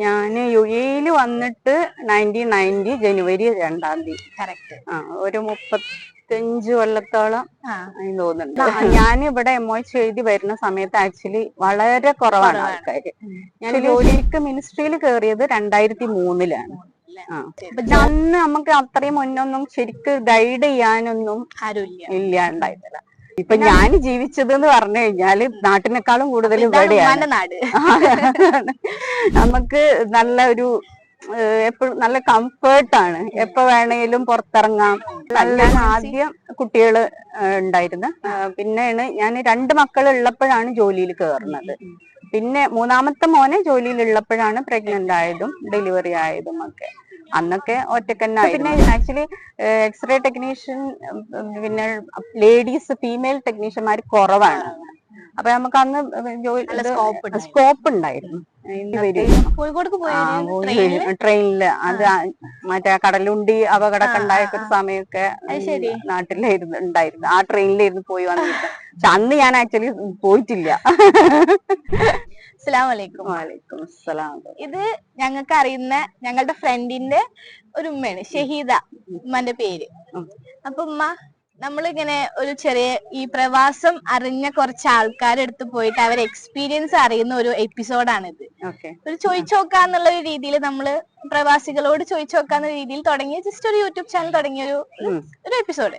ഞാൻ യു എയിൽ വന്നിട്ട് നയന്റീൻ നയന്റി ജനുവരി രണ്ടാം തീയതി. കറക്റ്റ് ആ ഒരു മുപ്പത്തഞ്ച് കൊല്ലത്തോളം തോന്നുന്നുണ്ട്. ഞാൻ ഇവിടെ എം ഒ എഴുതി വരുന്ന സമയത്ത് ആക്ച്വലി വളരെ കുറവാണ് ആൾക്കാർ ഞാൻ ജോലിക്ക് മിനിസ്ട്രിയിൽ കയറിയത് രണ്ടായിരത്തി മൂന്നിലാണ് അന്ന് നമുക്ക് അത്രയും മുന്നൊന്നും ശരിക്ക് ഗൈഡ് ചെയ്യാനൊന്നും ഇല്ല ഇല്ലാണ്ടായിട്ടില്ല ഇപ്പൊ ഞാൻ ജീവിച്ചത് എന്ന് പറഞ്ഞു കഴിഞ്ഞാൽ നാട്ടിനേക്കാളും കൂടുതൽ ഇവിടെയാണ്. നാട്. നമുക്ക് നല്ല ഒരു എപ്പോഴും നല്ല കംഫേർട്ടാണ്. എപ്പോ വേണേലും പുറത്തിറങ്ങാം. നല്ല ആദ്യം കുട്ടികൾ ഉണ്ടായിരുന്നു. പിന്നെയാണ് ഞാൻ രണ്ട് മക്കൾ ഉള്ളപ്പോഴാണ് ജോലിയിൽ കയറുന്നത് പിന്നെ മൂന്നാമത്തെ മോനെ ജോലിയിൽ ഉള്ളപ്പോഴാണ് പ്രഗ്നന്റ് ആയതും ഡെലിവറി ആയതും ഒക്കെ. അന്നൊക്കെ ഒറ്റക്കന്നെ പിന്നെ ആക്ച്വലി എക്സ്റേ ടെക്നീഷ്യൻ പിന്നെ ലേഡീസ് ഫീമെയിൽ ടെക്നീഷ്യന്മാർ കുറവാണ്. അപ്പൊ നമുക്ക് അന്ന്. സ്കോപ്പ് ഉണ്ടായിരുന്നു. ട്രെയിനിൽ. അത് മറ്റേ കടലുണ്ടി അപകടമൊക്കെ ഉണ്ടായൊക്കെ ഒരു സമയമൊക്കെ നാട്ടിലായിരുന്നു ഉണ്ടായിരുന്നു. ആ ട്രെയിനിലായിരുന്നു പോയി വന്നിട്ട് പക്ഷെ അന്ന് ഞാൻ ആക്ച്വലി പോയിട്ടില്ല. വാലേക്കും അസ്സലാം. ഇത് ഞങ്ങൾക്ക് അറിയുന്ന ഞങ്ങളുടെ ഫ്രണ്ടിന്റെ ഒരു ഉമ്മയാണ് ഷഹീദ ഉമ്മന്റെ പേര്. അപ്പൊ ഉമ്മ നമ്മളിങ്ങനെ ഒരു ചെറിയ ഈ പ്രവാസം അറിഞ്ഞ കുറച്ച് ആൾക്കാരെടുത്ത് പോയിട്ട് അവരെ എക്സ്പീരിയൻസ് അറിയുന്ന ഒരു എപ്പിസോഡാണിത് ഇത് ഒരു ചോദിച്ചോക്കാന്നുള്ള ഒരു രീതിയിൽ നമ്മൾ പ്രവാസികളോട് ചോദിച്ചോക്കാന്ന രീതിയിൽ തുടങ്ങിയ ജസ്റ്റ് ഒരു യൂട്യൂബ് ചാനൽ തുടങ്ങിയ ഒരു ഒരു എപ്പിസോഡ്.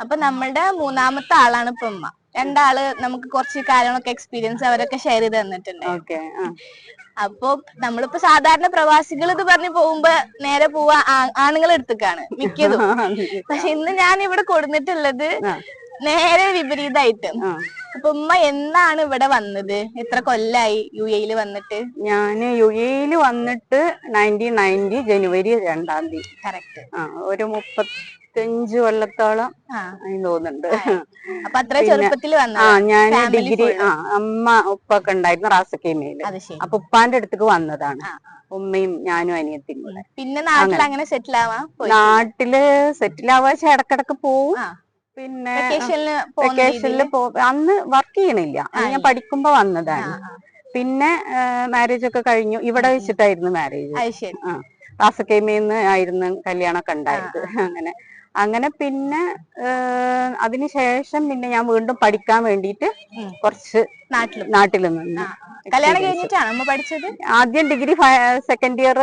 അപ്പൊ നമ്മളുടെ മൂന്നാമത്തെ ആളാണ് ഇപ്പൊ ഉമ്മ. രണ്ടാൾ നമുക്ക് കുറച്ച് കാര്യങ്ങളൊക്കെ എക്സ്പീരിയൻസ് അവരൊക്കെ ഷെയർ ചെയ്ത് തന്നിട്ടുണ്ട്. ഓക്കെ അപ്പൊ നമ്മളിപ്പോ സാധാരണ പ്രവാസികൾ ഇത് പറഞ്ഞ് പോകുമ്പോ നേരെ പോവാ ആണുങ്ങൾ എടുത്തേക്കാണ് മിക്കതും. പക്ഷെ ഇന്ന് ഞാൻ ഇവിടെ കൊടുത്തിട്ടുള്ളത് നേരെ വിപരീതമായിട്ട്. അപ്പൊ ഉമ്മ എന്നാണ് ഇവിടെ വന്നത്? എത്ര കൊല്ലായി യു എയിൽ വന്നിട്ട്? ഞാൻ യു എയിൽ വന്നിട്ട് നയന്റീൻ നയന്റി ജനുവരി രണ്ടാം തീയതി. കറക്റ്റ് ഒരു ഒരു മുപ്പത്തഞ്ച് കൊല്ലത്തോളം തോന്നുന്നുണ്ട്. അപ്പൊ അത്ര പിന്നെ- ചെറുപ്പത്തിൽ ആ ഞാൻ ഡിഗ്രി ആ അമ്മ ഉപ്പൊക്കെ ഉണ്ടായിരുന്നു റാസക്കേമയിൽ. അപ്പൊ ഉപ്പാന്റെ അടുത്തേക്ക് വന്നതാണ്. ഉമ്മയും ഞാനും അനിയത്തിയും കൂടെ. പിന്നെ നാട്ടിൽ അങ്ങനെ. സെറ്റിൽ പോയി നാട്ടിൽ സെറ്റിൽ ആവാ ഇടക്കിടക്ക് പോവും. പിന്നെ വെക്കേഷനിൽ വെക്കേഷനിൽ പോ അന്ന് വർക്ക് ചെയ്യണില്ല. ഞാൻ പഠിക്കുമ്പോ വന്നതാണ്. പിന്നെ മാരേജ് ഒക്കെ കഴിഞ്ഞു. ഇവിടെ വെച്ചിട്ടായിരുന്നു മാരേജ് ആ ശരി. നിന്ന് ആയിരുന്നു കല്യാണമൊക്കെ ഉണ്ടായത്. അങ്ങനെ. അങ്ങനെ പിന്നെ അതിനുശേഷം പിന്നെ ഞാൻ വീണ്ടും പഠിക്കാൻ വേണ്ടിയിട്ട് കുറച്ച് നാട്ടിൽ നാട്ടിൽ നിന്ന് കല്യാണം കഴിഞ്ഞിട്ടാണ് അമ്മ പഠിച്ചത്? ആദ്യം ഡിഗ്രി സെക്കൻഡ് ഇയർ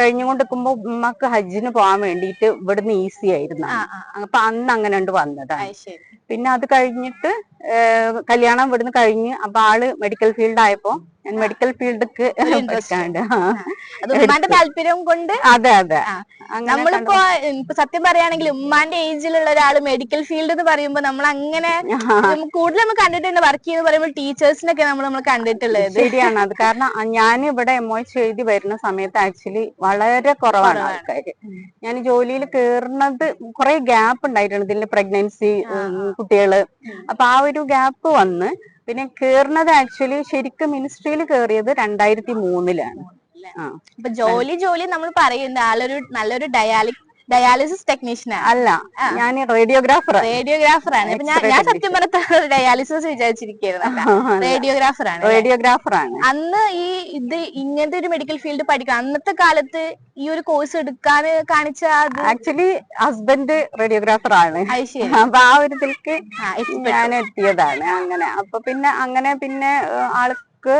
കഴിഞ്ഞുകൊണ്ടിരിക്കുമ്പോ ഉമ്മക്ക് ഹജ്ജിന് പോകാൻ വേണ്ടിയിട്ട് ഇവിടുന്ന് ഈസി ആയിരുന്നു. അപ്പൊ അന്ന് അങ്ങനെ ഉണ്ട് വന്നതാണ്. പിന്നെ അത് കഴിഞ്ഞിട്ട് കല്യാണം ഇവിടുന്ന് കഴിഞ്ഞ് അപ്പൊ ആൾ മെഡിക്കൽ ഫീൽഡ് ആയപ്പോ ഞാൻ മെഡിക്കൽ ഫീൽഡിക്ക്. ഉമ്മാന്റെ താല്പര്യം കൊണ്ട്? അതെ അതെ. നമ്മളിപ്പോ സത്യം പറയുകയാണെങ്കിൽ ഉമ്മാന്റെ ഏജിലുള്ള ഒരാൾ മെഡിക്കൽ ഫീൽഡ് എന്ന് പറയുമ്പോ നമ്മൾ അങ്ങനെ കൂടുതൽ നമ്മൾ കണ്ടിട്ടുണ്ട്. വർക്ക് ചെയ്യുന്ന പറയുമ്പോൾ ടീച്ചേഴ്സിനൊക്കെ നമ്മൾ നമ്മൾ കണ്ടിട്ടുള്ളത്. ശരിയാണ്. അത് കാരണം ഞാൻ ഇവിടെ എം ഒ എച്ച് എഴുതി വരുന്ന സമയത്ത് ആക്ച്വലി വളരെ കുറവാണ്. ആൾക്കാര്. ഞാൻ ജോലിയിൽ കേറുന്നത് കുറെ ഗ്യാപ്പ് ഉണ്ടായിട്ടുണ്ട്. ഇതിന്റെ പ്രഗ്നൻസി കുട്ടികൾ. അപ്പൊ ആ ഒരു ഗ്യാപ്പ് വന്ന് പിന്നെ കേറുന്നത് ആക്ച്വലി ശരിക്കും മിനിസ്ട്രിയിൽ കേറിയത് രണ്ടായിരത്തി മൂന്നിലാണ്. ആ. ഇപ്പൊ ജോലി ജോലി നമ്മൾ പറയുന്നത് ആളൊരു നല്ലൊരു ഡയാലി ഡയാലിസിസ് ടെക്നീഷ്യൻ അല്ല ഞാൻ റേഡിയോഗ്രാഫർ റേഡിയോഗ്രാഫർ ആണ്. ഞാൻ ഞാൻ സത്യം പറഞ്ഞ ഡയാലിസിസ് വിചാരിച്ചിരിക്കുന്നു റേഡിയോഗ്രാഫർ ആണ് റേഡിയോഗ്രാഫർ ആണ്. അന്ന് ഈ ഇത് ഇങ്ങനത്തെ ഒരു മെഡിക്കൽ ഫീൽഡ് പഠിക്കാൻ അന്നത്തെ കാലത്ത് ഈ ഒരു കോഴ്സ് എടുക്കാൻ കാണിച്ച ആക്ച്വലി ഹസ്ബൻഡ് റേഡിയോഗ്രാഫർ ആണ്. അപ്പൊ ആ ഒരു ഇതിലേക്ക് ഞാൻ എത്തിയതാണ്. അങ്ങനെ. അപ്പൊ പിന്നെ അങ്ങനെ പിന്നെ ആൾക്ക്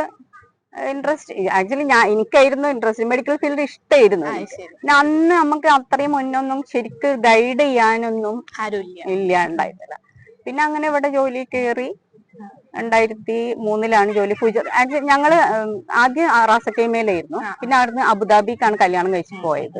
ഇൻട്രസ്റ്റ് ആക്ച്വലി ഞാൻ എനിക്കായിരുന്നു ഇൻട്രസ്റ്റ് മെഡിക്കൽ ഫീൽഡ് ഇഷ്ടമായിരുന്നു പിന്നെ അന്ന് നമുക്ക് അത്രയും മുന്നൊന്നും ശരിക്ക് ഗൈഡ് ചെയ്യാനൊന്നും ഇല്ല ഉണ്ടായിരുന്നില്ല പിന്നെ അങ്ങനെ ഇവിടെ ജോലി കയറി രണ്ടായിരത്തി മൂന്നിലാണ് ജോലി പൂജ. ആക്ച്വലി ഞങ്ങൾ ആദ്യം റാസക്കൈമയിലായിരുന്നു പിന്നെ അവിടുന്ന് അബുദാബിക്കാണ് കല്യാണം കഴിച്ച് പോയത്.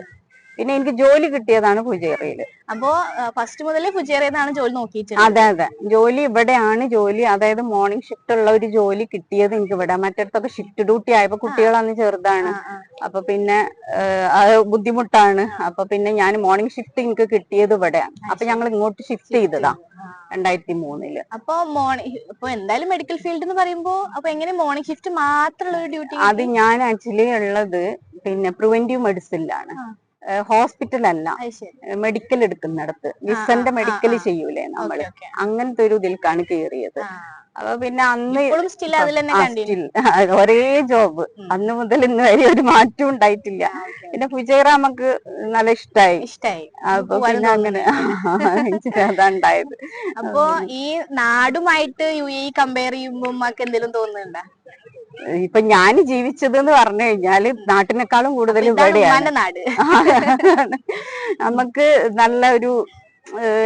പിന്നെ എനിക്ക് ജോലി കിട്ടിയതാണ് പൂജേറിയിൽ അപ്പോ ഫസ്റ്റ് മുതലേ ഫുജേറിയെന്നാണ് ജോലി നോക്കിയിട്ട് അതെ അതെ. ജോലി ഇവിടെയാണ് ജോലി. അതായത് മോർണിംഗ് ഷിഫ്റ്റ് ഉള്ള ഒരു ജോലി കിട്ടിയത് എനിക്ക് ഇവിടെ. മറ്റിടത്തൊക്കെ ഷിഫ്റ്റ് ഡ്യൂട്ടി ആയപ്പോ കുട്ടികൾ അന്ന് ചെറുതാണ്. അപ്പൊ പിന്നെ അത് ബുദ്ധിമുട്ടാണ്. അപ്പൊ പിന്നെ ഞാൻ മോർണിംഗ് ഷിഫ്റ്റ് എനിക്ക് കിട്ടിയത് ഇവിടെയാണ് അപ്പൊ ഞങ്ങൾ ഇങ്ങോട്ട് ഷിഫ്റ്റ് ചെയ്തതാ രണ്ടായിരത്തി മൂന്നിൽ അപ്പൊ മോർണിംഗ് ഇപ്പൊ എന്തായാലും മെഡിക്കൽ ഫീൽഡ് എന്ന് പറയുമ്പോ അപ്പൊ എങ്ങനെ മോർണിംഗ് ഷിഫ്റ്റ് മാത്രമുള്ള ഒരു ഡ്യൂട്ടി അത് ഞാൻ ആക്ച്വലി ഉള്ളത് പിന്നെ പ്രിവെന്റീവ് മെഡിസിനിലാണ് ഹോസ്പിറ്റൽ അല്ല മെഡിക്കൽ എടുക്കുന്നിടത്ത്. വിസന്റെ മെഡിക്കൽ. ചെയ്യൂലേ നമ്മൾ. അങ്ങനത്തെ ഒരു ഇതിൽക്കാണ് കയറിയത് ആ. അപ്പൊ പിന്നെ അന്ന് ഒരേ ജോബ് അന്ന് മുതൽ ഇന്ന് വരെ ഒരു മാറ്റവും ഉണ്ടായിട്ടില്ല. പിന്നെ നമുക്ക് നല്ല ഇഷ്ടായി. ഇഷ്ടായി. അപ്പൊ പിന്നെ അങ്ങനെ അതാ ഉണ്ടായത്. അപ്പൊ ഈ നാടുമായിട്ട് യു എ കമ്പയർ ചെയ്യുമ്പോ എന്തെങ്കിലും തോന്നുന്നുണ്ടോ? ഇപ്പൊ ഞാൻ ജീവിച്ചത് എന്ന് പറഞ്ഞു കഴിഞ്ഞാൽ നാട്ടിനേക്കാളും കൂടുതൽ ഇവിടെയാണ്. നമുക്ക് നല്ല ഒരു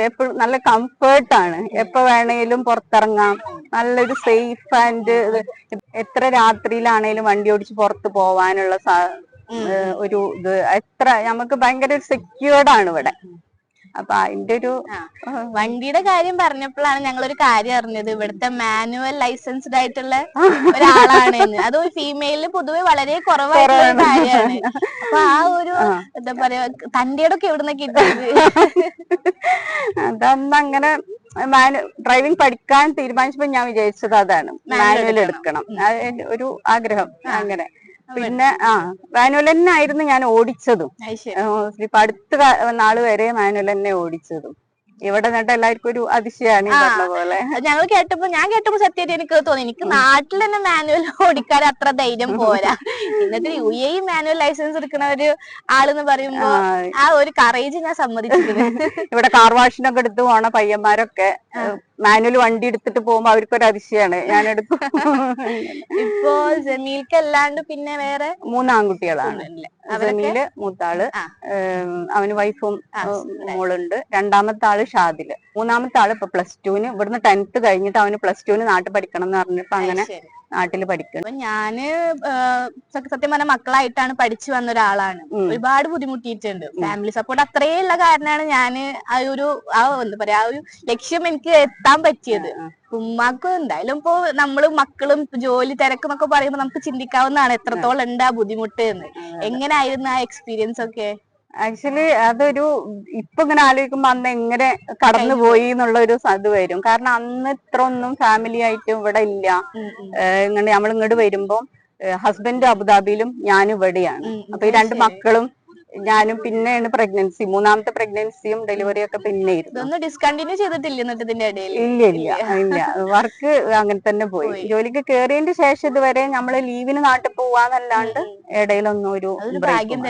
എപ്പോഴും നല്ല കംഫേർട്ടാണ്. എപ്പോ വേണേലും പുറത്തിറങ്ങാം. നല്ലൊരു സേഫ് ആൻഡ് എത്ര രാത്രിയിലാണേലും വണ്ടി ഓടിച്ച് പുറത്ത് പോവാനുള്ള ഒരു ഇത്. എത്ര നമുക്ക് ഭയങ്കര സെക്യൂർഡ് ആണ് ഇവിടെ. അപ്പൊ അതിന്റെ ഒരു വണ്ടിയുടെ കാര്യം പറഞ്ഞപ്പോഴാണ് ഞങ്ങൾ ഒരു കാര്യം അറിഞ്ഞത്. ഇവിടുത്തെ മാനുവൽ ലൈസൻസ്ഡ് ആയിട്ടുള്ള ഒരാളാണ് എന്ന് അത് ഫീമെയിലിന് പൊതുവെ വളരെ കുറവായിട്ടുള്ള കാര്യമാണ്. അപ്പൊ ആ ഒരു എന്താ പറയാ തന്റെയൊക്കെ എവിടുന്ന കിട്ടിയത്? അതന്ന് അങ്ങനെ മാനു ഡ്രൈവിംഗ് പഠിക്കാൻ തീരുമാനിച്ചപ്പോ ഞാൻ വിചാരിച്ചത് അതാണ്. മാനുവൽ എടുക്കണം. ഒരു ആഗ്രഹം. അങ്ങനെ. പിന്നെ ആ മാനുവൽ തന്നെ ആയിരുന്നു ഞാൻ ഓടിച്ചതും ഇപ്പൊ അടുത്ത നാൾ വരെ മാനുവൽ തന്നെ ഓടിച്ചതും. ഇവിടെ നട്ട എല്ലാവർക്കും ഒരു അതിശയാണ് പോലെ. ഞങ്ങൾ കേട്ടപ്പോ ഞാൻ കേട്ടപ്പോ സത്യമായിട്ട് എനിക്ക് തോന്നി. എനിക്ക് നാട്ടിൽ തന്നെ മാനുവൽ ഓടിക്കാൻ അത്ര ധൈര്യം പോരാ. എന്നിട്ട് യു എ മാനുവൽ ലൈസൻസ് എടുക്കുന്ന ഒരു ആളെന്ന് പറയുമ്പോ ആ, ഒരു കറേജ് ഞാൻ സമ്മതിച്ചിട്ടുണ്ട് ഇവിടെ കാർ വാഷിനൊക്കെ എടുത്തു പോണ പയ്യന്മാരൊക്കെ മാനുവൽ വണ്ടി എടുത്തിട്ട് പോകുമ്പോ അവർക്കൊരു അതിശയാണ്. ഞാൻ എടുക്കും ഇപ്പോ ജമീൽക്ക് അല്ലാണ്ട് പിന്നെ വേറെ? മൂന്ന് ആൺകുട്ടികളാണ് ഇല്ലേ? ജമീൽ മൂത്താൾ അവന് വൈഫും മോളുണ്ട്. രണ്ടാമത്തെ ആൾ ഷാദിൽ. മൂന്നാമത്തെ ആൾ ഇപ്പൊ പ്ലസ് ടുവിന് ഇവിടുന്ന് ടെൻത്ത് കഴിഞ്ഞിട്ട് അവന് പ്ലസ് ടുവിന് നാട്ടിൽ പഠിക്കണം എന്ന് പറഞ്ഞപ്പോ അങ്ങനെ നാട്ടിൽ നാട്ടിൽ പഠിക്കണം ഞാൻ സത്യം പറഞ്ഞ മക്കളായിട്ടാണ് പഠിച്ചു വന്ന ഒരാളാണ്. ഒരുപാട് ബുദ്ധിമുട്ടിയിട്ടുണ്ട്. ഫാമിലി സപ്പോർട്ട് അത്രയുള്ള കാരണമാണ് ഞാൻ ആ ഒരു ആ എന്താ പറയാ ആ ഒരു ലക്ഷ്യം എനിക്ക് എത്താൻ പറ്റിയത്. ഉമ്മാക്കും എന്തായാലും ഇപ്പൊ നമ്മൾ മക്കളും ജോലി തിരക്കെന്നൊക്കെ പറയുമ്പോ നമുക്ക് ചിന്തിക്കാവുന്നതാണ് എത്രത്തോളം ഉണ്ട് ആ ബുദ്ധിമുട്ട് എന്ന് എങ്ങനെയായിരുന്നു ആ എക്സ്പീരിയൻസ് ഒക്കെ? ആക്ച്വലി അതൊരു ഇപ്പൊ ഇങ്ങനെ ആലോചിക്കുമ്പോ അന്ന് എങ്ങനെ കടന്നു പോയി എന്നുള്ള ഒരു ഇത് വരും കാരണം അന്ന് ഇത്ര ഒന്നും ഫാമിലി ആയിട്ട് ഇവിടെ ഇല്ല. ഇങ്ങനെ നമ്മൾ ഇങ്ങോട്ട് വരുമ്പോ ഹസ്ബൻഡ് അബുദാബിയിലും ഞാൻ ഇവിടെയാണ്. അപ്പൊ ഈ രണ്ട് മക്കളും ഞാനും പിന്നെയാണ് പ്രഗ്നൻസി മൂന്നാമത്തെ പ്രഗ്നൻസിയും ഡെലിവറി ഒക്കെ പിന്നെ ഇതൊന്നും ഡിസ്കണ്ടിന്യൂ ചെയ്തിട്ടില്ല എന്നിട്ട് ഇതിന്റെ ഇടയിൽ. ഇല്ല ഇല്ല ഇല്ല. വർക്ക് അങ്ങനെ തന്നെ പോയി. ജോലിക്ക് കേറിയതിന്റെ ശേഷം ഇതുവരെ നമ്മൾ ലീവിന് നാട്ടിൽ പോവാന്നല്ലാണ്ട് ഇടയിലൊന്നും ഒരു ഭാഗ്യം.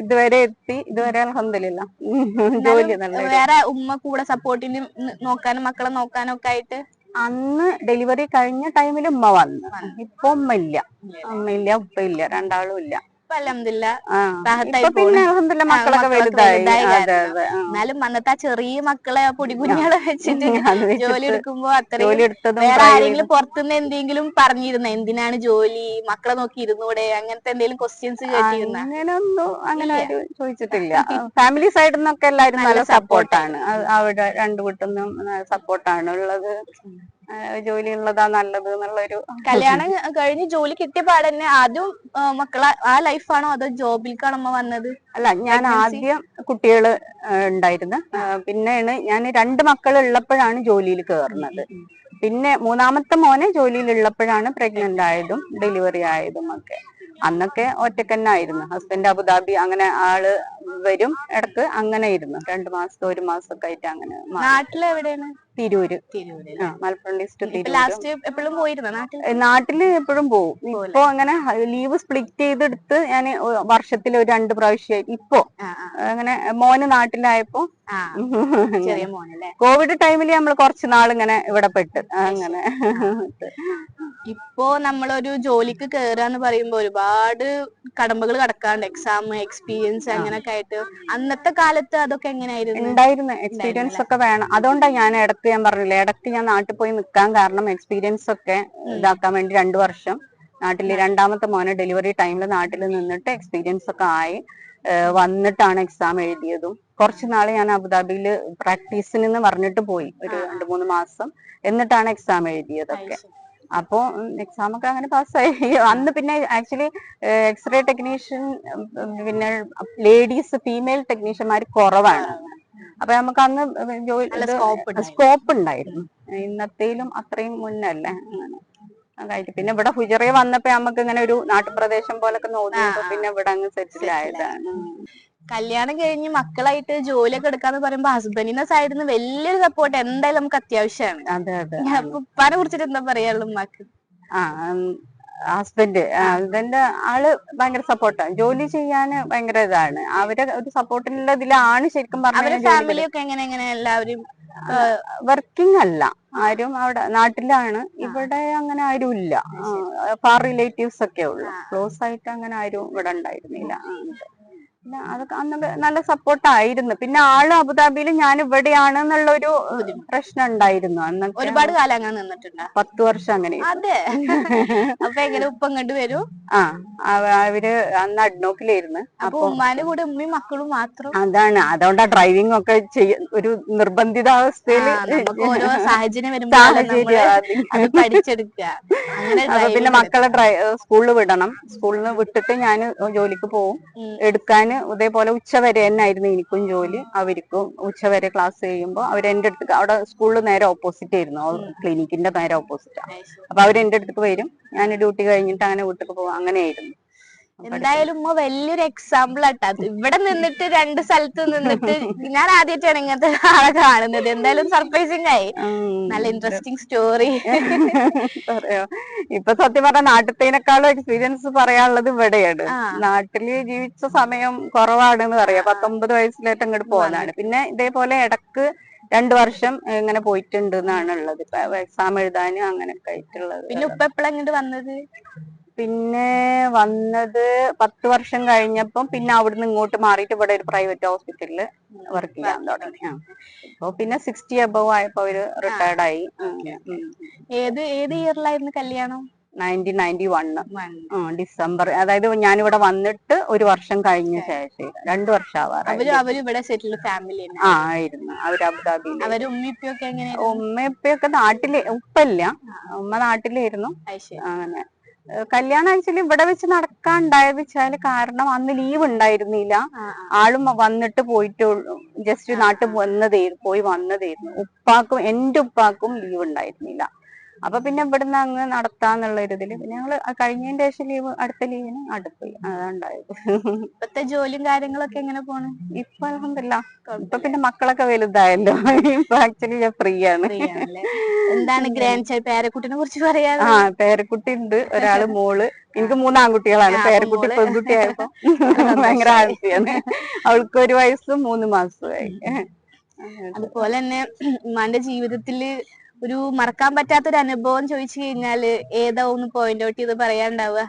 ഇതുവരെ എത്തി. ഇതുവരെ അലഹമില്ല ജോലി നല്ല വേറെ ഉമ്മ കൂടെ സപ്പോർട്ടിന് നോക്കാനും മക്കളെ നോക്കാനും ഒക്കെ ആയിട്ട് അന്ന് ഡെലിവറി കഴിഞ്ഞ ടൈമിൽ ഉമ്മ വന്നു. ഇപ്പൊ ഉമ്മ ഇല്ല അമ്മ ഇല്ല ഉപ്പ ഇല്ല രണ്ടാളും ഇല്ല. ഇപ്പൊ അൽഹംദുലില്ലാ ആ പിന്നെ അലഹമില്ല മക്കളൊക്കെ വലുതായി. എന്നാലും അന്നത്തെ ആ ചെറിയ മക്കളെ പൊടികുഞ്ഞാളെ വെച്ചിട്ട് ജോലി എടുക്കുമ്പോ അത്രയും വേറെ ആരെങ്കിലും പുറത്തുനിന്ന് എന്തെങ്കിലും പറഞ്ഞിരുന്ന? എന്തിനാണ് ജോലി? മക്കളെ നോക്കി ഇരുന്നൂടെ? അങ്ങനത്തെ എന്തെങ്കിലും ക്വസ്റ്റ്യൻസ് കേട്ടിരുന്ന? അങ്ങനൊന്നും അങ്ങനെ ചോദിച്ചിട്ടില്ല. ഫാമിലി സൈഡിൽ നിന്നൊക്കെ എല്ലാരും നല്ല സപ്പോർട്ടാണ് അവിടെ രണ്ടു വീട്ടിൽ സപ്പോർട്ടാണ് ഉള്ളത്. ജോലി ഉള്ളതാ നല്ലത് എന്നുള്ളൊരു കല്യാണം കഴിഞ്ഞ് ജോലി കിട്ടിയ പാടന്നെ ആദ്യം ആ, മക്കളെ ആ ലൈഫാണോ അതോ ജോബിലേക്കാണോ അമ്മ വന്നത്? അല്ല ഞാൻ ആദ്യം കുട്ടികൾ ഉണ്ടായിരുന്നു. പിന്നെയാണ് ഞാൻ രണ്ട് മക്കൾ ഉള്ളപ്പോഴാണ് ജോലിയിൽ കയറുന്നത് പിന്നെ മൂന്നാമത്തെ മോനെ ജോലിയിൽ ഉള്ളപ്പോഴാണ് പ്രഗ്നന്റ് ആയതും ഡെലിവറി ആയതും ഒക്കെ. അന്നൊക്കെ ഒറ്റക്കന്നെ ആയിരുന്നു ഹസ്ബൻഡ് അബുദാബി അങ്ങനെ ആൾ വരും ഇടയ്ക്ക് അങ്ങനെ ഇരുന്നു. രണ്ടു മാസം ഒരു മാസമൊക്കെ ആയിട്ട് അങ്ങനെ മാറി. എവിടെയാണ് തിരൂര്. തിരൂര് മലപ്പുറം ഡിസ്ട്രിക്ട് ലാസ്റ്റ് എപ്പോഴും പോയിരുന്നു നാട്ടിൽ? നാട്ടിൽ എപ്പോഴും പോകും ഇപ്പൊ അങ്ങനെ ലീവ് സ്പ്ലിറ്റ് ചെയ്തെടുത്ത് ഞാൻ വർഷത്തിൽ ഒരു രണ്ട് പ്രാവശ്യം ഇപ്പൊ. അങ്ങനെ മോന് നാട്ടിലായപ്പോ ചെറിയ മോനല്ലേ? കോവിഡ് ടൈമിൽ നമ്മൾ കുറച്ച് നാളിങ്ങനെ ഇവിടെ പെട്ട്. അങ്ങനെ. ഇപ്പോ നമ്മളൊരു ജോലിക്ക് കേറാന്ന് പറയുമ്പോ ഒരുപാട് കടമ്പകൾ കടക്കാണ്ട്. എക്സാം എക്സ്പീരിയൻസ് അങ്ങനൊക്കെ ആയിട്ട് അന്നത്തെ കാലത്ത് അതൊക്കെ എങ്ങനെയായിരുന്നു? ഉണ്ടായിരുന്നു. എക്സ്പീരിയൻസ് ഒക്കെ വേണം. അതുകൊണ്ടാണ് ഞാൻ ഇടയ്ക്ക് ഞാൻ പറഞ്ഞില്ലേ ഇടയ്ക്ക് ഞാൻ നാട്ടിൽ പോയി നിൽക്കാൻ കാരണം എക്സ്പീരിയൻസ് ഒക്കെ ഇതാക്കാൻ വേണ്ടി രണ്ടു വർഷം നാട്ടിൽ രണ്ടാമത്തെ മോനെ ഡെലിവറി ടൈമിൽ നാട്ടിൽ നിന്നിട്ട് എക്സ്പീരിയൻസ് ഒക്കെ ആയി. വന്നിട്ടാണ് എക്സാം എഴുതിയതും. കുറച്ച് നാൾ ഞാൻ അബുദാബിയിൽ പ്രാക്ടീസിന് പറഞ്ഞിട്ട് പോയി. ഒരു രണ്ട് മൂന്ന് മാസം. എന്നിട്ടാണ് എക്സാം എഴുതിയതൊക്കെ. അപ്പോ എക്സാം ഒക്കെ അങ്ങനെ പാസ്സായി. അന്ന് പിന്നെ ആക്ച്വലി എക്സ്റേ ടെക്നീഷ്യൻ പിന്നെ ലേഡീസ് ഫീമെയിൽ ടെക്നീഷ്യന്മാർ കുറവാണ്. അപ്പൊ നമുക്ക് അന്ന്. സ്കോപ്പ് ഉണ്ടായിരുന്നു. ഇന്നത്തേലും അത്രയും മുന്നല്ലേ. അങ്ങനെ. അതായിട്ട് പിന്നെ ഇവിടെ ഹുജറയെ വന്നപ്പോ നമുക്ക് ഇങ്ങനെ ഒരു നാട്ടുപ്രദേശം പോലൊക്കെ നോക്കിയപ്പോ പിന്നെ ഇവിടെ അങ്ങ് സെറ്റിൽ ആയതാണ്. കല്യാണം കഴിഞ്ഞ് മക്കളായിട്ട് ജോലിയൊക്കെ എടുക്കാന്ന് പറയുമ്പോ ഹസ്ബൻഡിന്റെ സൈഡിൽ നിന്ന് വലിയൊരു സപ്പോർട്ട് എന്തായാലും നമുക്ക് അത്യാവശ്യമാണ് അതെ അതെ. അപ്പൊ ഉപ്പാനെ കുറിച്ചിട്ട് എന്താ പറയാനുള്ളൂ ഉമ്മാക്ക്? ആ ഹസ്ബൻഡ് ഹസ്ബൻഡ് ആൾ ഭയങ്കര സപ്പോർട്ടാണ് ജോലി ചെയ്യാൻ ഭയങ്കര ഇതാണ്. അവരെ ഒരു സപ്പോർട്ടിന്റെ ഇതിലാണ് ശരിക്കും പറഞ്ഞാൽ ഫാമിലി ഒക്കെ എങ്ങനെ എങ്ങനെ? എല്ലാവരും വർക്കിംഗ് അല്ല. ആരും അവിടെ നാട്ടിലാണ്. ഇവിടെ അങ്ങനെ ആരും ഇല്ല. ഫാർ റിലേറ്റീവ്സ് ഒക്കെ ഉള്ളു. ക്ലോസ് ആയിട്ട് അങ്ങനെ ആരും ഇവിടെ ഉണ്ടായിരുന്നില്ല. പിന്നെ അതൊക്കെ അന്ന് നല്ല സപ്പോർട്ടായിരുന്നു പിന്നെ ആൾ അബുദാബിയിൽ ഞാൻ ഇവിടെയാണ് എന്നുള്ള ഒരു പ്രശ്നം ഉണ്ടായിരുന്നു. അന്ന് ഒരുപാട് കാലം അങ്ങനെ നിന്നിട്ടുണ്ട്? പത്ത് വർഷം അങ്ങനെ അതെ. അപ്പൊ എങ്ങനെ ഉപ്പ ഇങ്ങോട്ട് വരും? ആ അവർ അന്ന് അഡ്നോക്കിലായിരുന്നു. അപ്പൊ ഉമ്മാന്റെ കൂടെ ഉമ്മയും മക്കളും മാത്രം? അതാണ്. അതുകൊണ്ടാ ഡ്രൈവിംഗ് ഒക്കെ ചെയ്യ ഒരു നിർബന്ധിതാവസ്ഥയിൽ ഓരോ സാഹചര്യം വരുമ്പോൾ പഠിച്ചെടുക്കുക പിന്നെ മക്കളെ സ്കൂളിൽ വിടണം. സ്കൂളിൽ നിന്ന് വിട്ടിട്ട് ഞാൻ ജോലിക്ക് പോവും. ഉം. എടുക്കാൻ ഇതേപോലെ ഉച്ച വരെ തന്നെയായിരുന്നു എനിക്കും ജോലി. അവർക്കും ഉച്ച വരെ ക്ലാസ് ചെയ്യുമ്പോൾ അവർ എന്റെ അടുത്ത് അവിടെ സ്കൂളിൽ നേരെ ഓപ്പോസിറ്റ് ആയിരുന്നു. ക്ലിനിക്കിന്റെ നേരെ ഓപ്പോസിറ്റ് അപ്പൊ അവർ എന്റെ അടുത്തേക്ക് വരും. ഞാൻ ഡ്യൂട്ടി കഴിഞ്ഞിട്ട് അങ്ങനെ വീട്ടിൽ പോകും അങ്ങനെയായിരുന്നു. എന്തായാലും ഉമ്മ വലിയൊരു എക്സാമ്പിൾ ആട്ടാ. ഇവിടെ നിന്നിട്ട് രണ്ട് സ്ഥലത്ത് നിന്നിട്ട് ഞാൻ ആദ്യമായിട്ടാണ് ഇങ്ങനത്തെ ആളെ കാണുന്നത്. എന്തായാലും സർപ്രൈസിങ് ആയി. നല്ല ഇൻട്രസ്റ്റിംഗ് സ്റ്റോറി പറയാ? ഇപ്പൊ സത്യം പറഞ്ഞ നാട്ടിലത്തേനേക്കാളും എക്സ്പീരിയൻസ് പറയാനുള്ളത് ഇവിടെയാണ്. നാട്ടിൽ ജീവിച്ച സമയം കുറവാണെന്ന് പറയാം. പത്തൊമ്പത് വയസ്സിലായിട്ട് അങ്ങോട്ട് പോകാനാണ് പിന്നെ ഇതേപോലെ ഇടയ്ക്ക് രണ്ടു വർഷം ഇങ്ങനെ പോയിട്ടുണ്ട് എന്നാണ് ഉള്ളത്. എക്സാം എഴുതാനും അങ്ങനെയൊക്കെ ആയിട്ടുള്ളത്. പിന്നെ ഉപ്പ എപ്പോഴാ ഇങ്ങോട്ട് വന്നത്? പിന്നെ വന്നത് പത്ത് വർഷം കഴിഞ്ഞപ്പം പിന്നെ അവിടുന്ന് ഇങ്ങോട്ട് മാറിയിട്ട് ഇവിടെ ഒരു പ്രൈവറ്റ് ഹോസ്പിറ്റലിൽ വർക്ക് ചെയ്യാൻ തുടങ്ങി. അപ്പൊ പിന്നെ സിക്സ്റ്റി അബവ് ആയപ്പോ അവർ റിട്ടയർഡ് ആയി. ഏത് ഏത് ഇയറിലായിരുന്നു കല്യാണം? Nineteen ninety one December. അതായത് ഞാനിവിടെ വന്നിട്ട് ഒരു വർഷം കഴിഞ്ഞ ശേഷം. രണ്ടു വർഷം ആവാറായി. അവർ അബുദാബി ഇവിടെ സെറ്റിൽ ഫാമിലി തന്നെ ആ ആയിരുന്നു. അവർ അബുദാബിയിൽ ഉമ്മയപ്പൊക്കെ നാട്ടിൽ ഉപ്പല്ല ഉമ്മ നാട്ടിലായിരുന്നു അങ്ങനെ. കല്യാണം ആക്ച്വലി ഇവിടെ വെച്ച് നടക്കാണ്ടായത് വെച്ചാൽ കാരണം അന്ന് ലീവ് ഉണ്ടായിരുന്നില്ല. ആളും വന്നിട്ട് പോയിട്ട് ജസ്റ്റ് നാട്ടിൽ വന്നതേ പോയി വന്നതേ ഉപ്പാക്കും എന്റെ ഉപ്പാക്കും ലീവ് ഉണ്ടായിരുന്നില്ല. അപ്പൊ പിന്നെ ഇവിടുന്ന് അങ്ങ് നടത്താന്നുള്ള ഒരു ഇതിൽ. പിന്നെ ഞങ്ങൾ കഴിഞ്ഞതിന്റെ ശേഷം ലീവ് അടുത്ത ലീവിന് നാട്ടിൽ പോയി. അതാ ഉണ്ടായത്. ഇപ്പത്തെ ജോലിയും കാര്യങ്ങളൊക്കെ എങ്ങനെ പോണ്? ഇപ്പൊ അലഹമില്ല ഇപ്പൊ പിന്നെ മക്കളൊക്കെ വലുതായല്ലോ. ഇപ്പൊ ആക്ച്വലി ഞാൻ ഫ്രീ ആണ് എന്താണ് ഗ്രാൻഡ് ചൈൽഡ് പേരക്കുട്ടിനെ കുറിച്ച് പറയാ ആ പേരക്കുട്ടി ഉണ്ട് ഒരാൾ മോൾ. എനിക്ക് മൂന്ന് ആൺകുട്ടികളാണ്. പേരക്കുട്ടി പെൺകുട്ടി ആയപ്പോ ഭയങ്കര ഹാപ്പിയാണ്. അവൾക്ക് ഒരു വയസ്സും മൂന്ന് മാസമായി അതുപോലെ തന്നെ ഉമ്മാന്റെ ജീവിതത്തിൽ ഒരു മറക്കാൻ പറ്റാത്ത ഒരു അനുഭവം ചോദിച്ചു കഴിഞ്ഞാൽ ഏതാ ഒന്ന് പോയിന്റ് ഔട്ട് ചെയ്ത് പറയാണ്ടാവുക?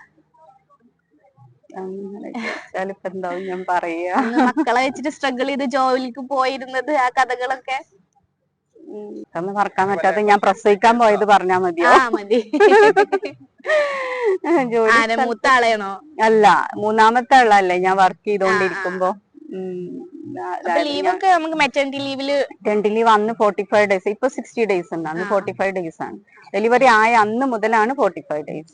എന്താവും ഞാൻ പറയാ. മക്കളെ വെച്ചിട്ട് സ്ട്രഗിൾ ചെയ്ത് ജോലിക്ക് പോയിരുന്നത് ആ കഥകളൊക്കെ? മറക്കാൻ പറ്റാത്ത ഞാൻ പ്രസവിക്കാൻ പോയത് പറഞ്ഞാ മതിയോ? മതി. ജോലി ആരെ മൂത്ത ആളെയാണോ അല്ല മൂന്നാമത്തെ ആളല്ലേ ഞാൻ വർക്ക് ചെയ്തോണ്ടിരിക്കുമ്പോ. അപ്പൊ ലീവ് ഒക്കെ നമുക്ക് മെറ്റേണിറ്റി ലീവിൽ ടെന്റ് ലീവ് അന്ന് ഫോർട്ടി ഫൈവ് ഡേയ്സ് ഇപ്പൊ സിക്സ്റ്റി ഡേയ്സ് ഉണ്ട് അന്ന് ഫോർട്ടി ഫൈവ് ഡേയ്സ് ആണ്. ഡെലിവറി ആയ അന്ന് മുതലാണ് ഫോർട്ടി ഫൈവ് ഡേയ്സ്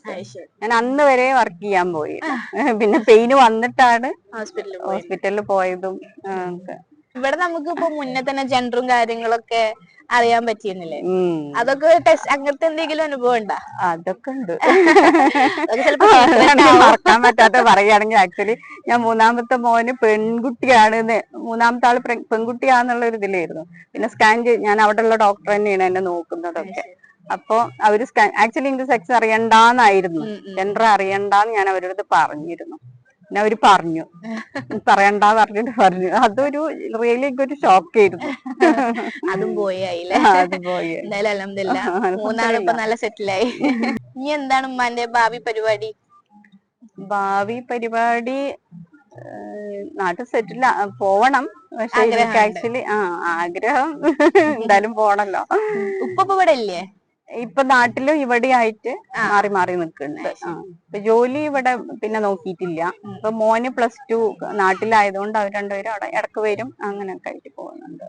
ഞാൻ അന്ന് വരെ വർക്ക് ചെയ്യാൻ പോയി. പിന്നെ പെയിന് വന്നിട്ടാണ് ഹോസ്പിറ്റലിൽ ഹോസ്പിറ്റലിൽ പോയതും. ഇവിടെ നമുക്ക് ഇപ്പൊ മുന്നേ തന്നെ ജെൻഡറും കാര്യങ്ങളൊക്കെ അറിയാൻ പറ്റിയിരുന്നില്ലേ. അതൊക്കെ ടെസ്റ്റ് അങ്ങനത്തെ എന്തെങ്കിലും അനുഭവം ഉണ്ടാ? അതൊക്കെ ഉണ്ട്. മറക്കാൻ പറ്റാത്ത പറയുകയാണെങ്കിൽ ആക്ച്വലി ഞാൻ മൂന്നാമത്തെ മോന് പെൺകുട്ടിയാണ് മൂന്നാമത്തെ ആൾ പെൺകുട്ടിയാന്നുള്ള ഒരു ഇതിലായിരുന്നു. പിന്നെ സ്കാൻ ചെയ്ത് ഞാൻ അവിടെ ഉള്ള ഡോക്ടർ തന്നെയാണ് എന്നെ നോക്കുന്നതൊക്കെ. അപ്പൊ അവർ സ്കാൻ ആക്ച്വലി എനിക്ക് സെക്സ് അറിയണ്ടാന്നായിരുന്നു. ജെൻഡർ അറിയണ്ടാന്ന് ഞാൻ അവരുടെ അടുത്ത് പറഞ്ഞിരുന്നു. പിന്നെ അവർ പറഞ്ഞു. പറയണ്ട പറഞ്ഞിട്ട് പറഞ്ഞു. അതൊരു റിയലി ഒരു ഷോക്ക് ആയിരുന്നു. അതും പോയി ആയില്ലേ അതും പോയി. എന്തായാലും അലഹമില്ല നല്ല സെറ്റിലായി ഇനി എന്താണ് ഉമ്മാന്റെ ഭാവി പരിപാടി? ഭാവി പരിപാടി നാട്ടിൽ സെറ്റിൽ പോവണം. പക്ഷെ ആക്ച്വലി ആ ആഗ്രഹം. എന്തായാലും പോണല്ലോ. ഉപ്പ ഇവിടെ ഇല്ലേ ഇപ്പൊ നാട്ടിലും ഇവിടെ ആയിട്ട് മാറി മാറി നിൽക്കുന്നുണ്ട്. ഇപ്പൊ ജോലി ഇവിടെ പിന്നെ നോക്കിയിട്ടില്ല. ഇപ്പൊ മോന് പ്ലസ് ടു നാട്ടിലായതുകൊണ്ട് അവർ രണ്ടുപേരും അവിടെ ഇടയ്ക്ക് വരും. അങ്ങനെയൊക്കെ ആയിട്ട് പോകുന്നുണ്ട്.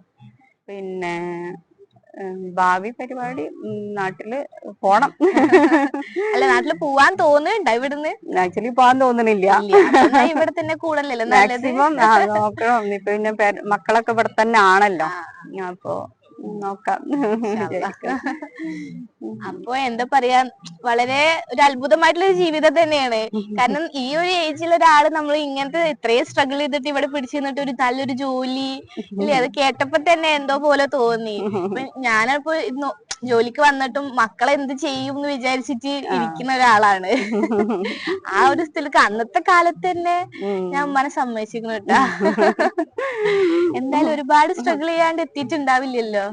പിന്നെ ഭാവി പരിപാടി നാട്ടിൽ പോണം. അല്ല നാട്ടിൽ പോവാൻ തോന്നുന്നുണ്ടോ ഇവിടുന്ന്? ആക്ച്വലി പോവാൻ തോന്നണില്ല. ഇവിടെ തന്നെ കൂടല്ലോ മാക്സിമം നോക്കണം. ഇപ്പൊ പിന്നെ മക്കളൊക്കെ ഇവിടെ തന്നെ ആണല്ലോ. അപ്പൊ നോക്കാം. അപ്പൊ എന്താ പറയാ വളരെ ഒരു അത്ഭുതമായിട്ടുള്ള ഒരു ജീവിതം തന്നെയാണ്. കാരണം ഈ ഒരു ഏജിൽ ഒരാൾ നമ്മൾ ഇങ്ങനത്തെ ഇത്രയും സ്ട്രഗിൾ ചെയ്തിട്ട് ഇവിടെ പിടിച്ചു നിന്നിട്ട് ഒരു നല്ലൊരു ജോലി ഇല്ലേ? അത് കേട്ടപ്പോ തന്നെ എന്തോ പോലെ തോന്നി. ഞാനപ്പോ ജോലിക്ക് വന്നിട്ടും മക്കളെ എന്ത് ചെയ്യും എന്ന് വിചാരിച്ചിട്ട് ഇരിക്കുന്ന ഒരാളാണ്. ആ ഒരു സ്ഥലക്ക് അന്നത്തെ കാലത്ത് തന്നെ ഞാൻ ഉമ്മനെ സമ്മതിച്ചിരിക്കുന്നു കേട്ടാ. എന്തായാലും ഒരുപാട് സ്ട്രഗിൾ ചെയ്യാണ്ട് എത്തിയിട്ടുണ്ടാവില്ലല്ലോ.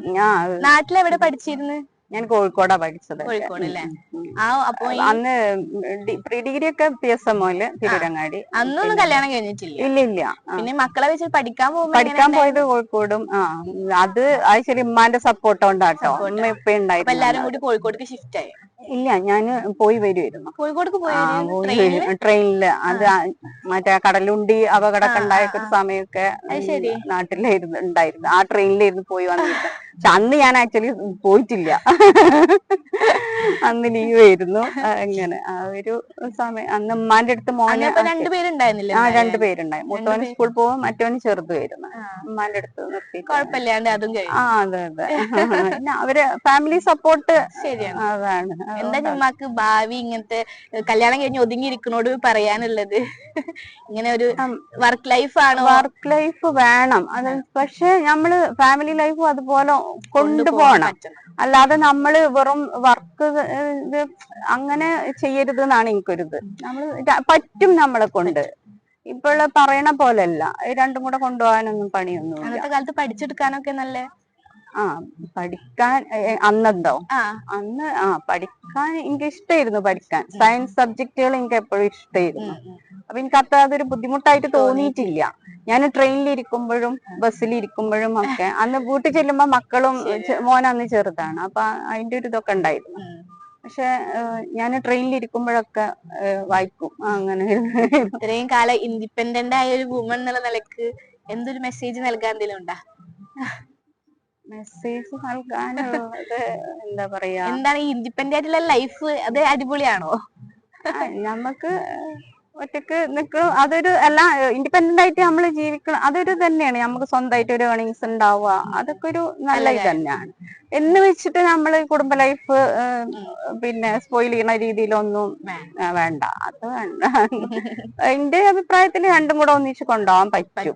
നാട്ടിലെവിടെ പഠിച്ചിരുന്നു? ഞാൻ കോഴിക്കോടാ പഠിച്ചത്. കോഴിക്കോടല്ലേ? ആ അപ്പൊ അന്ന് പ്രീ ഡിഗ്രി ഒക്കെ പി എസ് എം ഒയിൽ തിരുരങ്ങാടി അന്നൊന്നും കല്യാണം കഴിഞ്ഞിട്ടില്ല. ഇല്ല ഇല്ല. പിന്നെ മക്കളെ വെച്ച് പഠിക്കാൻ പോകുമ്പോ പഠിക്കാൻ പോയത് കോഴിക്കോടും ആ അത് അത് ശരി ഉമ്മാന്റെ സപ്പോർട്ട് കൊണ്ടാട്ടോ. ഉമ്മ ഇപ്പൊ ഉണ്ടായിരുന്നു എല്ലാരും കൂടി കോഴിക്കോടേക്ക് ഷിഫ്റ്റ് ആയി? ഇല്ല ഞാൻ പോയി വരുമായിരുന്നു കോഴിക്കോടേക്ക് പോയി. ട്രെയിനിൽ? അത് മറ്റേ കടലുണ്ടി അപകടമൊക്കെ ഉണ്ടായ ഒരു സമയമൊക്കെ. നാട്ടിലായിരുന്നു ഉണ്ടായിരുന്നു. ആ ട്രെയിനിലായിരുന്നു പോയി വന്നിട്ട് പക്ഷെ അന്ന് ഞാൻ ആക്ച്വലി പോയിട്ടില്ല. അന്ന് ലീവ് ആയിരുന്നു. അങ്ങനെ ആ ഒരു സമയം. അന്ന് ഉമ്മാന്റെ അടുത്ത് മോനെ രണ്ടുപേരുണ്ടായിരുന്നില്ല ആ രണ്ടുപേരുണ്ടായി. മൂത്തവന് സ്കൂൾ പോകും മറ്റവന് ചെറുതുമായിരുന്നു. വരുന്നു ഉമ്മാന്റെ അടുത്ത് നിർത്തി കുഴപ്പമില്ലാണ്ട് അതും ആ അതെ അതെ. പിന്നെ അവർ ഫാമിലി സപ്പോർട്ട് ശരിയാണ്. അതാണ്. എന്താ ഉമ്മാക്ക് ഭാവി ഇങ്ങനത്തെ കല്യാണം കഴിഞ്ഞ് ഒതുങ്ങിയിരിക്കണോട് പറയാനുള്ളത്? ഇങ്ങനെ ഒരു വർക്ക് ലൈഫ് ആണ്? വർക്ക് ലൈഫ് വേണം. അത് പക്ഷെ നമ്മൾ ഫാമിലി ലൈഫ് അതുപോലെ കൊണ്ടുപോകണം. അല്ലാതെ നമ്മൾ വെറും വർക്ക് ഇത് അങ്ങനെ ചെയ്യരുത് എന്നാണ് എനിക്കൊരിത്. നമ്മൾ ര- പറ്റും നമ്മളെ കൊണ്ട്. ഇപ്പോഴ് പറയണ പോലെയല്ല രണ്ടും കൂടെ കൊണ്ടുപോകാനൊന്നും പണിയൊന്നുമില്ല. അന്നത്തെ കാലത്ത് പഠിച്ചെടുക്കാനൊക്കെ നല്ല ആ പഠിക്കാൻ അന്നെന്തോ? അന്ന് ആ പഠിക്കാൻ എനിക്ക് ഇഷ്ടമായിരുന്നു പഠിക്കാൻ സയൻസ് സബ്ജക്റ്റുകൾ എനിക്ക് എപ്പോഴും ഇഷ്ടമായിരുന്നു. അപ്പൊ എനിക്ക് അത്ര അതൊരു ബുദ്ധിമുട്ടായിട്ട് തോന്നിയിട്ടില്ല. ഞാൻ ട്രെയിനിൽ ഇരിക്കുമ്പോഴും ബസ്സിൽ ഇരിക്കുമ്പോഴും ഒക്കെ അന്ന് വീട്ടിൽ ചെല്ലുമ്പോ മക്കളും മോൻ അന്ന് ചെറുതാണ്. അപ്പൊ അതിന്റെ ഒരു ഇതൊക്കെ ഉണ്ടായിരുന്നു. പക്ഷെ ഞാൻ ട്രെയിനിൽ ഇരിക്കുമ്പോഴൊക്കെ വായിക്കും. അങ്ങനെ. ഇത്രയും കാലം ഇൻഡിപെൻഡന്റ് ആയ ഒരു വുമൺ എന്നുള്ള നിലയ്ക്ക് എന്തൊരു മെസ്സേജ് നൽകാൻ എന്തെങ്കിലും ഉണ്ടാ? മെസ്സേജ് നൽകാനുള്ളത് എന്താ പറയാ? എന്താണ് ഈ ഇൻഡിപെൻഡന്റ് ആയിട്ടുള്ള ലൈഫ് അത് അടിപൊളിയാണോ? നമുക്ക് ഒറ്റയ്ക്ക് നിൽക്കണം അതൊരു അല്ല ഇൻഡിപെൻഡന്റ് ആയിട്ട് നമ്മൾ ജീവിക്കണം അതൊരു തന്നെയാണ് നമുക്ക് സ്വന്തമായിട്ട് ഒരു ഏണിങ്സ് ഉണ്ടാവുക. അതൊക്കെ ഒരു നല്ല ഇത് തന്നെയാണ്. എന്ന് വെച്ചിട്ട് നമ്മൾ കുടുംബ ലൈഫ് പിന്നെ സ്പോയിൽ ചെയ്യുന്ന രീതിയിലൊന്നും വേണ്ട. അത് വേണ്ട. എന്റെ അഭിപ്രായത്തിൽ രണ്ടും കൂടെ ഒന്നിച്ച് കൊണ്ടുപോകാൻ പറ്റും.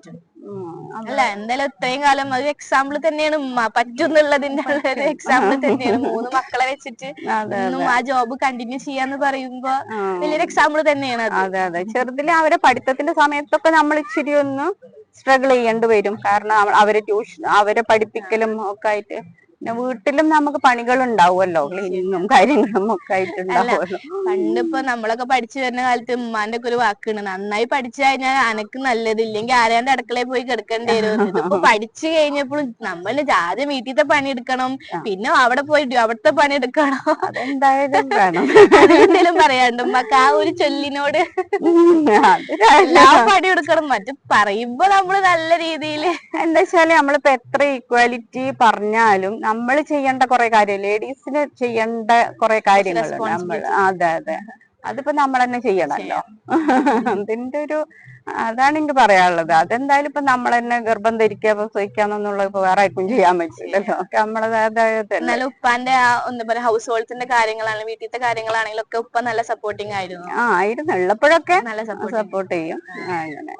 അല്ല എന്തായാലും ഇത്രയും കാലം ഒരു എക്സാമ്പിൾ തന്നെയാണ് ഉമ്മ. പറ്റുന്നുള്ളതിന്റെ ഒരു എക്സാമ്പിൾ തന്നെയാണ്. മൂന്ന് മക്കളെ വെച്ചിട്ട് ഇന്നും ആ ജോബ് കണ്ടിന്യൂ ചെയ്യാന്ന് പറയുമ്പോ. വലിയൊരു എക്സാമ്പിൾ തന്നെയാണ് അത്. അതെ അതെ. ചെറുതിലെ അവരെ പഠിത്തത്തിന്റെ സമയത്തൊക്കെ നമ്മൾ ഇച്ചിരി ഒന്ന് സ്ട്രഗിൾ ചെയ്യേണ്ടി വരും. കാരണം അവരെ ട്യൂഷൻ അവരെ പഠിപ്പിക്കലും ഒക്കെ ആയിട്ട്. വീട്ടിലും നമുക്ക് പണികൾ ഉണ്ടാവുമല്ലോ ക്ലീനിങ്ങും കാര്യങ്ങളും ഒക്കെ ആയിട്ടുണ്ടാവുമല്ലോ പണ്ടിപ്പോ നമ്മളൊക്കെ പഠിച്ചു വരുന്ന കാലത്ത് ഉമ്മാന്റെ ഒക്കെ ഒരു വാക്കാണ് നന്നായി പഠിച്ചു കഴിഞ്ഞാൽ അനക്ക് നല്ലത് ഇല്ലെങ്കിൽ ആരാന്റെ അടുക്കളയിൽ പോയി കിടക്കേണ്ടി വരും ഇതിപ്പോ പഠിച്ചു കഴിഞ്ഞപ്പോഴും നമ്മൾ ആദ്യം വീട്ടിലത്തെ പണി എടുക്കണം പിന്നെ അവിടെ പോയി അവിടുത്തെ പണി എടുക്കണം. അതെന്തായാലും വേണം പറയാണ്ട് ഉമ്മക്ക് ആ ഒരു ചൊല്ലിനോട് എല്ലാ പണി എടുക്കണം. മറ്റു പറയുമ്പോ നമ്മൾ നല്ല രീതിയിൽ എന്താ വെച്ചാൽ നമ്മളിപ്പോ എത്ര ഈക്വാലിറ്റി പറഞ്ഞാലും നമ്മൾ ചെയ്യേണ്ട കുറെ കാര്യം ലേഡീസിന് ചെയ്യേണ്ട കുറെ കാര്യങ്ങളുണ്ട്. നമ്മൾ അതെ അതെ. അതിപ്പോ നമ്മൾ തന്നെ ചെയ്യണല്ലോ അതിന്റെ ഒരു അതാണ് എനിക്ക് പറയാനുള്ളത്. അതെന്തായാലും ഇപ്പൊ നമ്മൾ തന്നെ ഗർഭം ധരിക്കാൻ പ്രസവിക്കാന്നുള്ളത് ഇപ്പൊ വേറെ ആർക്കും ചെയ്യാൻ പറ്റില്ലല്ലോ. ഒക്കെ നമ്മളതായ എന്നാലും ഉപ്പാന്റെ ആ എന്താ പറയാ ഹൗസ് ഹോൾഡ്സിന്റെ കാര്യങ്ങളാണെങ്കിലും വീട്ടിലത്തെ കാര്യങ്ങളാണെങ്കിലും ഒക്കെ ഉപ്പ നല്ല സപ്പോർട്ടിങ് ആയിരുന്നു. ആ ആയിരുന്നു. ഉള്ളപ്പോഴൊക്കെ നല്ല സപ്പോർട്ട് ചെയ്യും. അങ്ങനെ.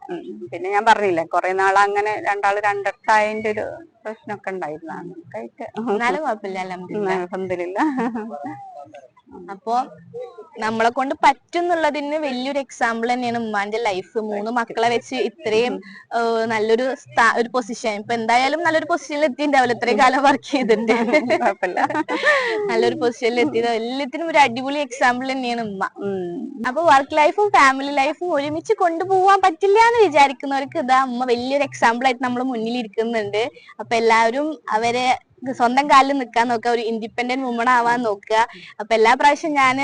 പിന്നെ ഞാൻ പറഞ്ഞില്ലേ കുറെ നാൾ അങ്ങനെ രണ്ടാൾ രണ്ടിടത്തായതിന്റെ ഒരു പ്രശ്നമൊക്കെ ഉണ്ടായിരുന്നു. അങ്ങനൊക്കെ ആയിട്ട് എന്നാലും കുഴപ്പമില്ല അൽഹംദുലില്ലാ. അപ്പോ നമ്മളെ കൊണ്ട് പറ്റും എന്നുള്ളതിന് വലിയൊരു എക്സാമ്പിൾ തന്നെയാണ് ഉമ്മാന്റെ ലൈഫ് മൂന്ന് മക്കളെ വെച്ച് ഇത്രയും നല്ലൊരു സ്ഥാ- ഒരു പൊസിഷൻ ഇപ്പൊ എന്തായാലും നല്ലൊരു പൊസിഷനിൽ എത്തിണ്ടാവില്ല ഇത്രയും കാലം വർക്ക് ചെയ്തിട്ടുണ്ട് നല്ലൊരു പൊസിഷനിൽ എത്തിയത്. എല്ലാത്തിനും ഒരു അടിപൊളി എക്സാമ്പിൾ തന്നെയാണ് ഉമ്മ. അപ്പൊ വർക്ക് ലൈഫും ഫാമിലി ലൈഫും ഒരുമിച്ച് കൊണ്ടുപോകാൻ പറ്റില്ല എന്ന് വിചാരിക്കുന്നവർക്ക് ഇതാ ഉമ്മ വലിയൊരു എക്സാമ്പിൾ ആയിട്ട് നമ്മൾ മുന്നിൽ ഇരിക്കുന്നുണ്ട്. അപ്പൊ എല്ലാവരും അവരെ സ്വന്തം കാലിൽ നിൽക്കാൻ നോക്കുക ഒരു ഇൻഡിപെൻഡന്റ് വുമൺ ആവാൻ നോക്കുക. അപ്പൊ എല്ലാ പ്രാവശ്യം ഞാൻ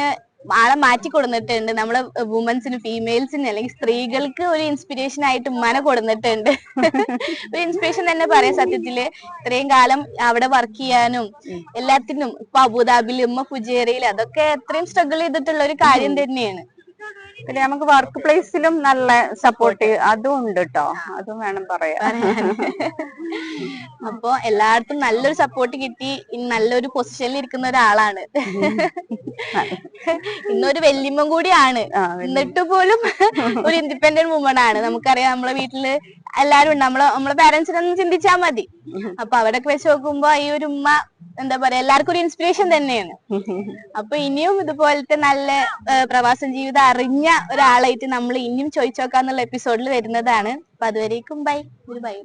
ആളെ മാറ്റി കൊടുത്തിട്ടുണ്ട് നമ്മളെ വുമൻസിന് ഫീമെയിൽസിന് അല്ലെങ്കിൽ സ്ത്രീകൾക്ക് ഒരു ഇൻസ്പിരേഷൻ ആയിട്ട് ഉമ്മാനെ കൊടുത്തിട്ടുണ്ട് ഒരു ഇൻസ്പിരേഷൻ തന്നെ പറയാം സത്യത്തിൽ. ഇത്രയും കാലം അവിടെ വർക്ക് ചെയ്യാനും എല്ലാത്തിനും. ഇപ്പൊ അബുദാബിയിൽ ഉമ്മ ഫുജേറയിൽ അതൊക്കെ എത്രയും സ്ട്രഗിൾ ചെയ്തിട്ടുള്ള ഒരു കാര്യം തന്നെയാണ്. പിന്നെ നമുക്ക് വർക്ക് പ്ലേസിലും നല്ല സപ്പോർട്ട് അതും ഉണ്ട് കേട്ടോ അതും വേണം പറയാൻ. അപ്പൊ എല്ലായിടത്തും നല്ലൊരു സപ്പോർട്ട് കിട്ടി. നല്ലൊരു പൊസിഷനിൽ ഇരിക്കുന്ന ഒരാളാണ്. ഇന്നൊരു വല്യമ്മ കൂടിയാണ്. എന്നിട്ട് പോലും ഒരു ഇൻഡിപെൻഡന്റ് വുമൺ ആണ്. നമുക്കറിയാം നമ്മളെ വീട്ടിൽ എല്ലാരും ഉണ്ട്. നമ്മളെ നമ്മളെ പാരന്റ്സിനൊന്നും ചിന്തിച്ചാ മതി. അപ്പൊ അവിടെയൊക്കെ വെച്ച് നോക്കുമ്പോ ഈ ഒരു ഉമ്മ എന്താ പറയാ എല്ലാവർക്കും ഒരു ഇൻസ്പിറേഷൻ തന്നെയാണ്. അപ്പൊ ഇനിയും ഇതുപോലത്തെ നല്ല പ്രവാസം ജീവിതം അറിഞ്ഞ ഒരാളായിട്ട് നമ്മൾ ഇനിയും ചോദിച്ചോക്കാന്നുള്ള എപ്പിസോഡിൽ വരുന്നതാണ്. അപ്പൊ അതുവരേക്കും ബൈ ഒരു ബൈ